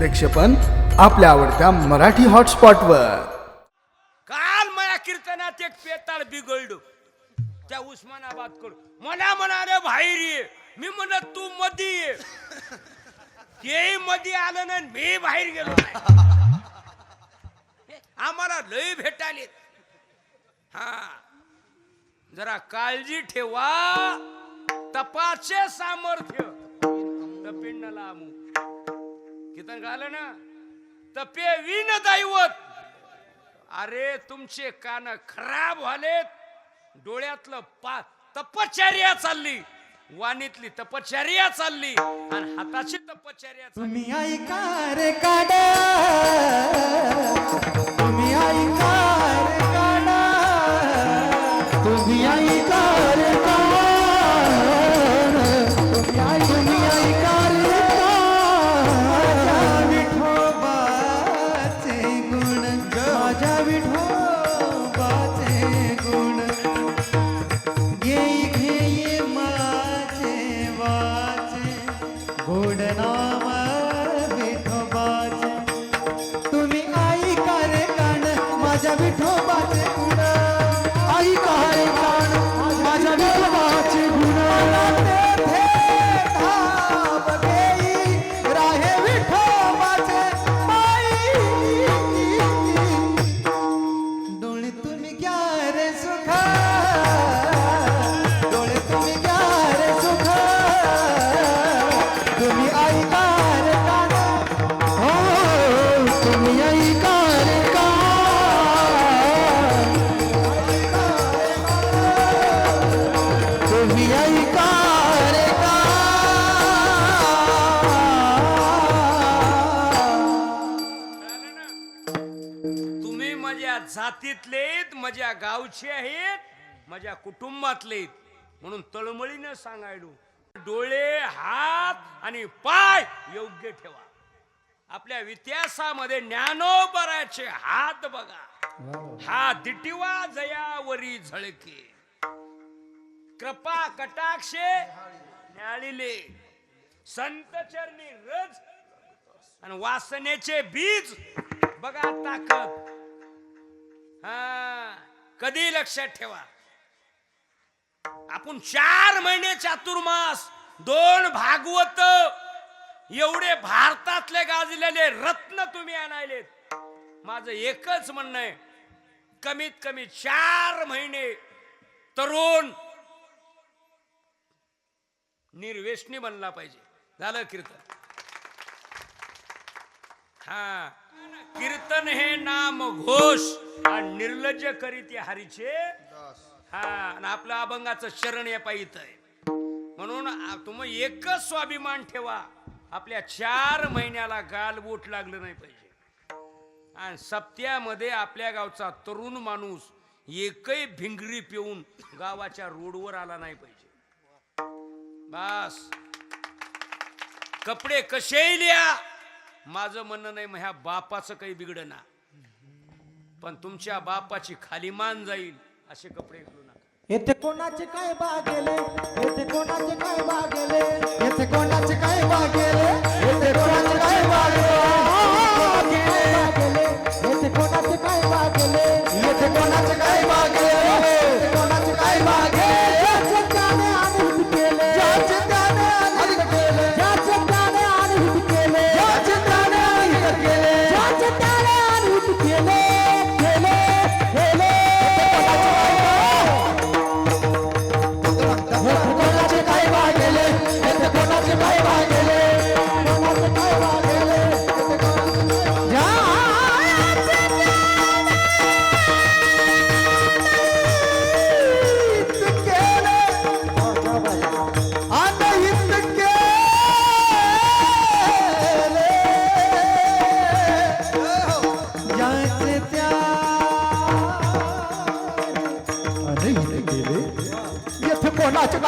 प्रेक्षेपण आपल्या आवडत्या मराठी हॉटस्पॉटवर. काल माझ्या कीर्तनात एक पेताळ बिघडलो. त्या उस्मानाबादकडून मला म्हणाले बाहेर ये मी म्हणत तू मधी ये. तेही मध्ये आलं नाही मी बाहेर गेलो नाही. आम्हाला लय भेटाले. हा. जरा काळजी ठेवा. तपाचे सामर्थ्य. तपिंडला अमुक कीर्तन गालं ना तपे विन दैवत. अरे तुमचे कान खराब झालेत. डोळ्यातलं पा तपश्चर्या चालली. वाणीतली तपश्चर्या चालली. आणि हाताची तपश्चर्या चालली. तुम्ही ऐका रे काडा. माझ्या जातीतलेत माझ्या गावचे आहेत माझ्या कुटुंबातले म्हणून तळमळीनं सांगायलो डोळे हात आणि पाय योग्य ठेवा. आपल्या इतिहासामध्ये ज्ञानोबराचे हात बघा. हा दिटिवा जयावरी झळके. कृपा कटाक्षे न्याळिले. संत चरणी रज आणि वासनेचे बीज बघा ताकद. हा कधी लक्षात ठेवा. आपण चार महिने चातुर्मास दोन भागवत एवढे भारतातले गाजलेले रत्न तुम्ही आणायलेत. माझं एकच म्हणणं आहे कमीत कमी चार महिने तरुण निर्वेशनी बनला पाहिजे. झालं कीर्तन. हा. कीर्तन हे नाम घोष आणि निर्लज्ज करीत हरीचे हा आणि आपलं अभंगाचं शरण या पाहित म्हणून तुम्ही एकच स्वाभिमान ठेवा. आपल्या चार महिन्याला गालबोट लागलं नाही पाहिजे. आणि सप्त्यामध्ये आपल्या गावचा तरुण माणूस एकही भिंगरी पिऊन गावाच्या रोडवर आला नाही पाहिजे. बस. कपडे कसेही लिहा? माझं म्हणणं नाही मग ह्या बापाचं काही बिघडना पण तुमच्या बापाची खाली मान जाईल असे कपडे घालू नका. येथे कोणाचे काय बागेले? येथे कोणाचे काय बागेले? येथे कोणाचे काय बागेले? येथे कोणाचे काय बागेले? येथे कोणाचे काय बागेले? येथे कोणाचे काय बागेले?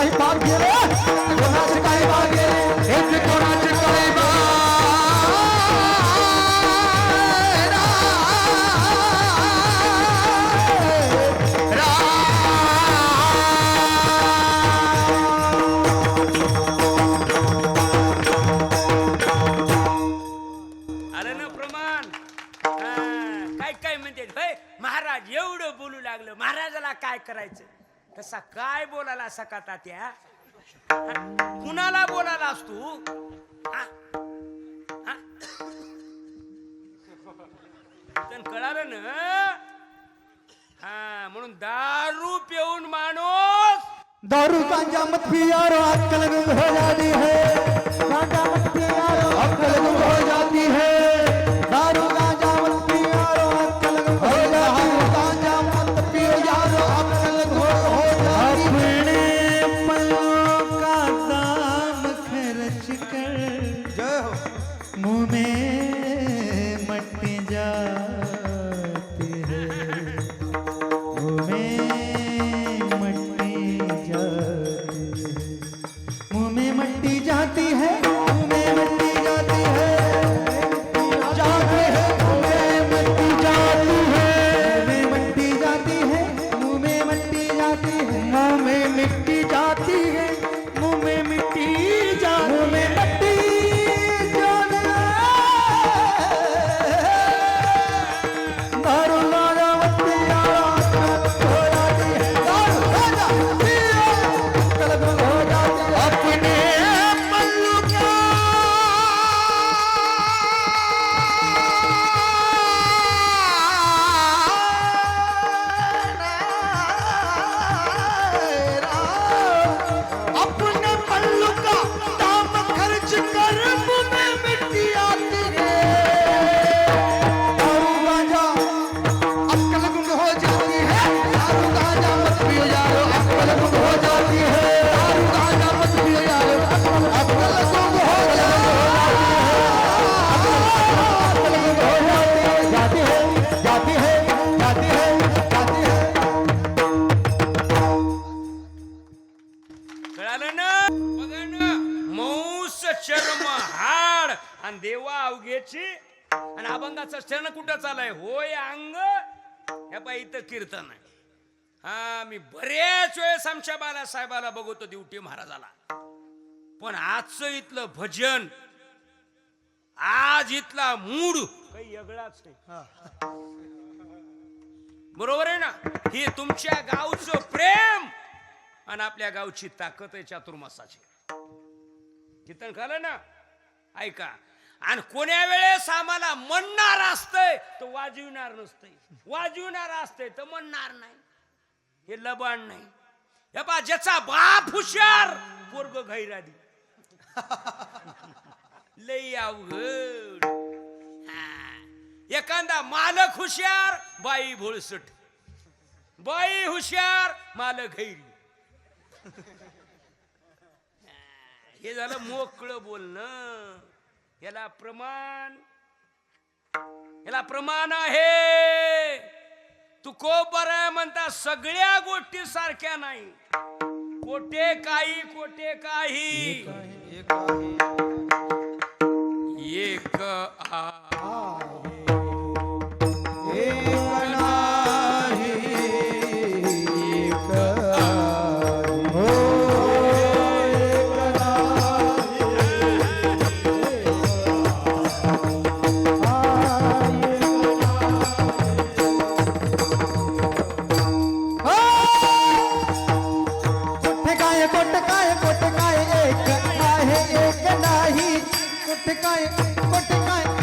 काही भाग गेले. कोणाचे काही भाग गेले? येथे कोणाचे काही आलं ना प्रमाण. हा, काय काय म्हणते महाराज एवढं बोलू लागलं. महाराजाला काय करायचं? कसा काय बोलायला सका तात्या? हा, कुणाला बोलायलास तू कळालं ना? हा म्हणून दारू पिऊन माणूस दारू गांजा मत पियारो अक्कल गुम हो. जाती है गांजा मत पियारो अक्कल गुम हो. अभंगाचं क्षण कुठं चालाय होय अंग. हे पाय इथं कीर्तन आहे. हा मी बरेच वेळेस आमच्या बालासाहेबाला बघतो दिवटी महाराजाला. पण आजचं इथलं भजन आज इथला मूड काही वेगळाच आहे बरोबर आहे ना? हे तुमच्या गावचं प्रेम आणि आपल्या गावची ताकद आहे चातुर्मासाची. कीर्तन खालं ना? ऐका. आणि कोण्या वेळेस आम्हाला म्हणणार असतंय तर वाजविणार नसतंय. वाजविणार असतंय तर म्हणणार नाही. हे लबाण नाही. हे बा ज्याचा बाप हुशार पोरग घैरादी. लई अवघड. एखादा मालक हुशार बाई भोळसट. बाई हुशार मालक घैरी. हे झालं मोकळं बोलणं. याला प्रमाण याला प्रमाण आहे. तू खूप बरं आहे म्हणता सगळ्या गोष्टी सारख्या नाही. कोठे काही कोठे काही. एक आ. कुठे काय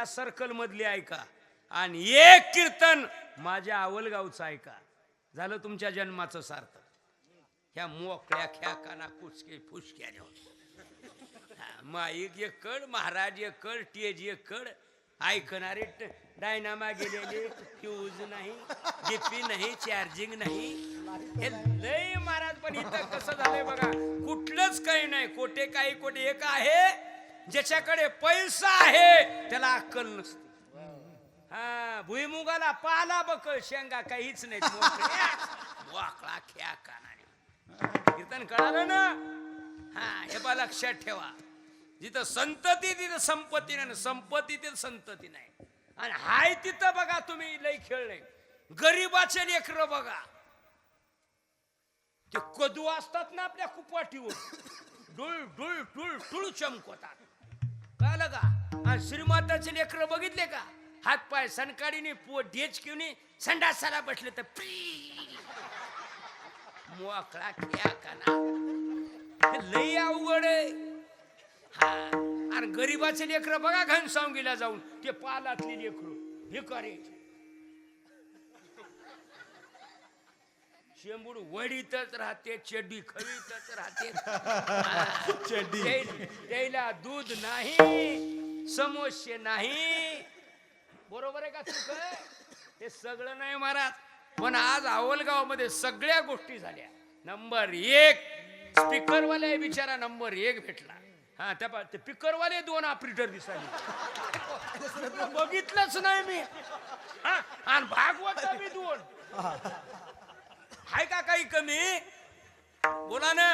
या सर्कल मधली ऐका. आणि एक कीर्तन माझ्या आवलगावचं ऐका. झालं तुमच्या जन्माचं सार्थक. ह्या मोकळ्या ख्या काना कुचके फुसक्या माईक एक कड महाराज एक कड टेज एक कड. ऐकणारे डायनामा गेलेले फ्यूज नाही डीपी नाही चार्जिंग नाही. हे लय महाराज पण इथं कसं झालंय बघा कुठलंच काही नाही. कोठे काही कोठे एक आहे. ज्याच्याकडे पैसा आहे त्याला अक्कल नसते. हा भुईमुगाला पाला बकळ शेंगा काहीच नाही वाकळा ख्या कानाने कीर्तन कळालं ना? हा हे बा लक्षात ठेवा. जिथं संतती तिथं संपत्ती नाही संपत्ती तिथं संतती नाही. आणि हाय तिथं बघा तुम्ही लय खेळले गरीबाचे लेकर बघा. ते कदू असतात ना आपल्या कुपाटीवर डुळ डुळ टुळ टुळ चमकवतात. आणि श्रीमाताचे लेकर बघितले का? हात पाय सणकाडीने पो ढेच घेऊन संडासाला बसले तर मोकळा खेळा का लई अवघड हा आणि गरीबाचे लेकर बघा घनसावंगीला जाऊन. ते पालातली लेकर करायचे शेंबूड वडीतच राहते चड्डी खवीतच राहते. त्याला दूध नाही. समोसे नाही. बरोबर आहे का चुक हे सगळं नाही महाराज पण आज आवलगावमध्ये सगळ्या गोष्टी झाल्या. नंबर एक स्पीकरवाले बिचारा नंबर एक भेटला. हा त्या ते स्पीकरवाले दोन ऑपरेटर दिसले बघितलंच नाही मी. हा, आणि भागवत मी दोन. हाय का काही कमी? बोला ना.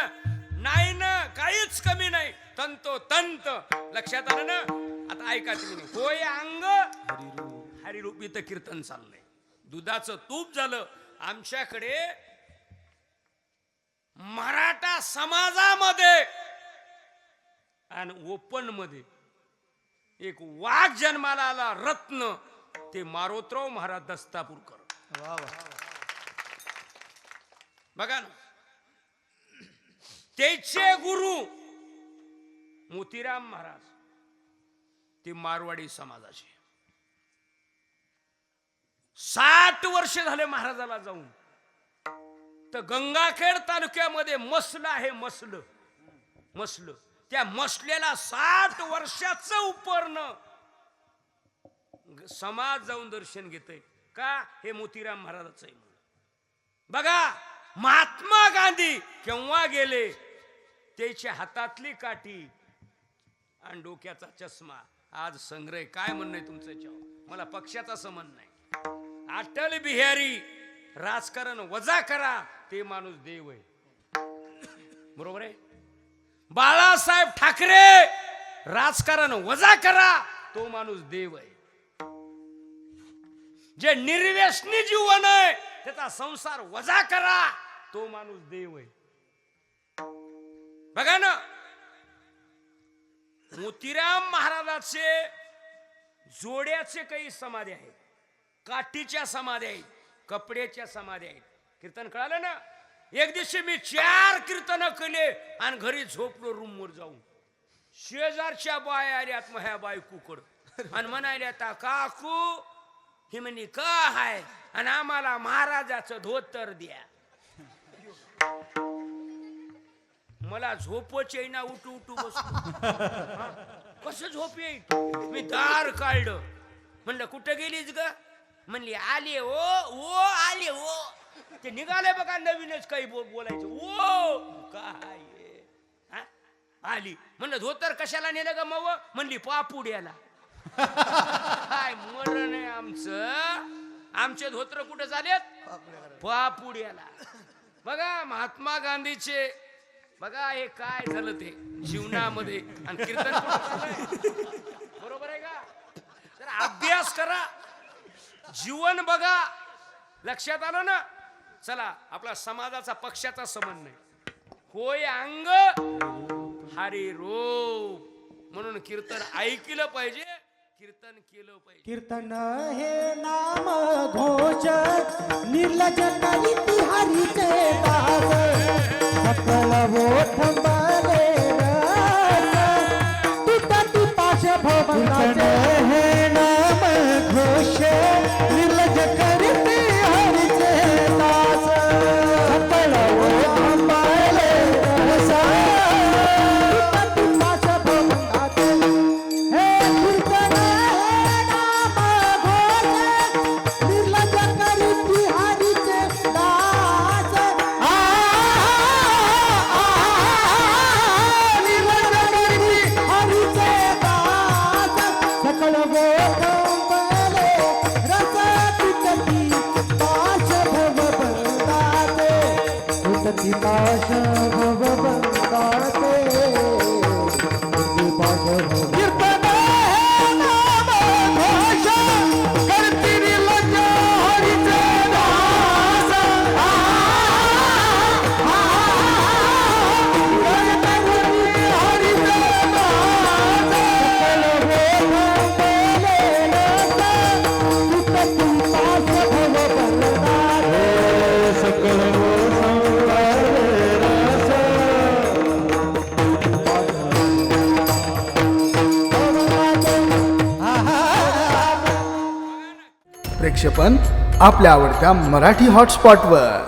नाही ना काहीच कमी नाही. तंतो तंत लक्षात आलं ना? आता ऐका तुम्ही होय अंग? हरिरूप इथं कीर्तन चाललंय. दुधाचं तूप झालं. आमच्याकडे मराठा समाजामध्ये आणि ओपनमध्ये एक वाघ जन्माला आला रत्न. ते मारोतराव महाराज दस्तापूरकर. बघा ना. त्याचे गुरु मोतीराम महाराज. ती मारवाडी समाजाची. साठ वर्ष झाले महाराजाला जाऊन. तर गंगाखेड तालुक्यामध्ये मसलं आहे मसलं. मसलं. त्या मसल्याला साठ वर्षाच उपर्ण. समाज जाऊन दर्शन घेतय. का? हे मोतीराम महाराजाचं आहे बघा महात्मा गांधी केव्हा गेले? त्याच्या हातातली काठी आणि डोक्याचा चष्मा. आज संग्रह काय म्हणणं आहे तुमचं याच्यावर? मला पक्षाचा म्हणणं नाही अटल बिहारी राजकारण वजा करा ते माणूस देव आहे. बरोबर आहे? बाळासाहेब ठाकरे राजकारण वजा करा तो माणूस देव आहे. जे निर्व्यसनी जीवन आहे त्याचा संसार वजा करा तो माणूस देव आहे. बघा ना मोतीराम महाराजाचे जोड्याचे काही समाधी आहेत. काठीच्या समाधी आहेत कपड्याच्या समाधी आहेत. कीर्तन कळालं ना? एक दिवशी मी चार कीर्तन केले आणि घरी झोपलो रूम वर जाऊन. शेजारच्या बाय आल्यात माझ्या बायकूकड. आणि म्हणाल्या आता काकू हिमनी म्हणे का हाय? आणि आम्हाला महाराजाचं धोतर द्या. मला झोपच येईना उठू उठू बसतो कस झोप येईल? मी दार काढलं. म्हणलं कुठं गेलीस ग? म्हणली आले ओ ओ आले ओ. ते निघाले बघा नवीनच काही बोल बोलायचं. ओ काय आली. म्हणलं धोतर कशाला नेलं ग मव? म्हणली पापुड्याला. काय मरण आहे आमचं? आमचे धोत्र कुठे झालेत? पापुड्याला. बघा महात्मा गांधीचे बघा हे काय झालं ते जीवनामध्ये आणि कीर्तन बरोबर आहे का? तर अभ्यास करा. जीवन बघा. लक्षात आलं ना? चला आपला समाजाचा पक्षाचा संबंध नाही होय अंग हरी रो म्हणून कीर्तन ऐकलं पाहिजे कीर्तन केलं पाहिजे. कीर्तन हे नाम घोष निर्लज हरीचे आपल्या आवडत्या मराठी हॉटस्पॉटवर.